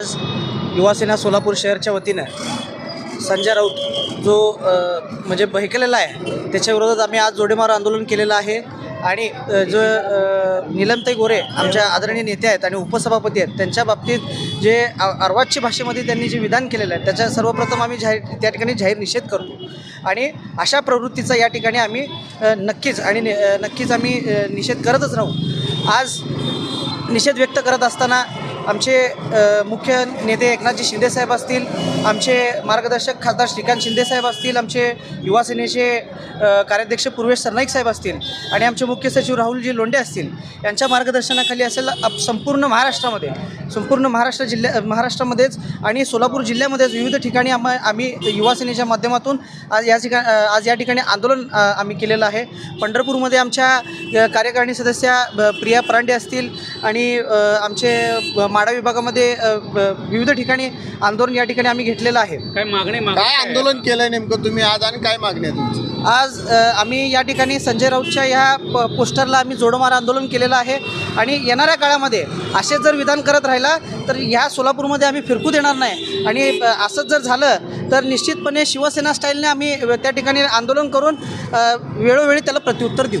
युवासेना सोलापूर शहरच्या वतीनं संजय राऊत जो म्हणजे बहकलेला आहे त्याच्या विरोधात आम्ही आज जोडेमार आंदोलन केलेलं आहे. आणि जो निलमताई गोरे आमच्या आदरणीय नेते आहेत आणि उपसभापती आहेत त्यांच्या बाबतीत जे अर्वाच्य भाषेमध्ये त्यांनी जे विधान केलेलं आहे त्याच्या सर्वप्रथम आम्ही जाहीर त्या ठिकाणी जाहीर निषेध करतो. आणि अशा प्रवृत्तीचा या ठिकाणी आम्ही नक्कीच आणि नि- नक्कीच आम्ही निषेध करतच राहू. आज निषेध व्यक्त करत असताना आमचे मुख्य नेते एकनाथजी शिंदेसाहेब असतील आमचे मार्गदर्शक खासदार श्रीकांत शिंदेसाहेब असतील आमचे युवा सेनेचे कार्याध्यक्ष पूर्वेश सरनाईक साहेब असतील आणि आमचे मुख्य सचिव राहुलजी लोंडे असतील यांच्या मार्गदर्शनाखाली असेल संपूर्ण महाराष्ट्रामध्ये संपूर्ण महाराष्ट्र जिल्ह्या महाराष्ट्रामध्येच आणि सोलापूर जिल्ह्यामध्येच विविध ठिकाणी आम आम्ही युवा सेनेच्या माध्यमातून आज या ठिका आज या ठिकाणी आंदोलन आम्ही केलेलं आहे. पंढरपूरमध्ये आमच्या कार्यकारिणी सदस्या ब- प्रिया परांडे असतील आणि आमचे माडा विभागामध्ये विविध ठिकाणी आंदोलन या ठिकाणी आम्ही घेतलेलं आहे. काय मागणी काय आंदोलन केलंय नेमकं तुम्ही आज आणि काय मागणी आहे तुमची? आज आम्ही या ठिकाणी संजय राऊतच्या ह्या प पोस्टरला आम्ही जोडमार आंदोलन केलेलं आहे. आणि येणाऱ्या काळामध्ये असे जर विधान करत राहिला तर ह्या सोलापूरमध्ये आम्ही फिरकू देणार नाही. आणि असंच जर झालं तर निश्चितपणे शिवसेना स्टाईलने आम्ही त्या ठिकाणी आंदोलन करून वेळोवेळी त्याला प्रत्युत्तर देऊ.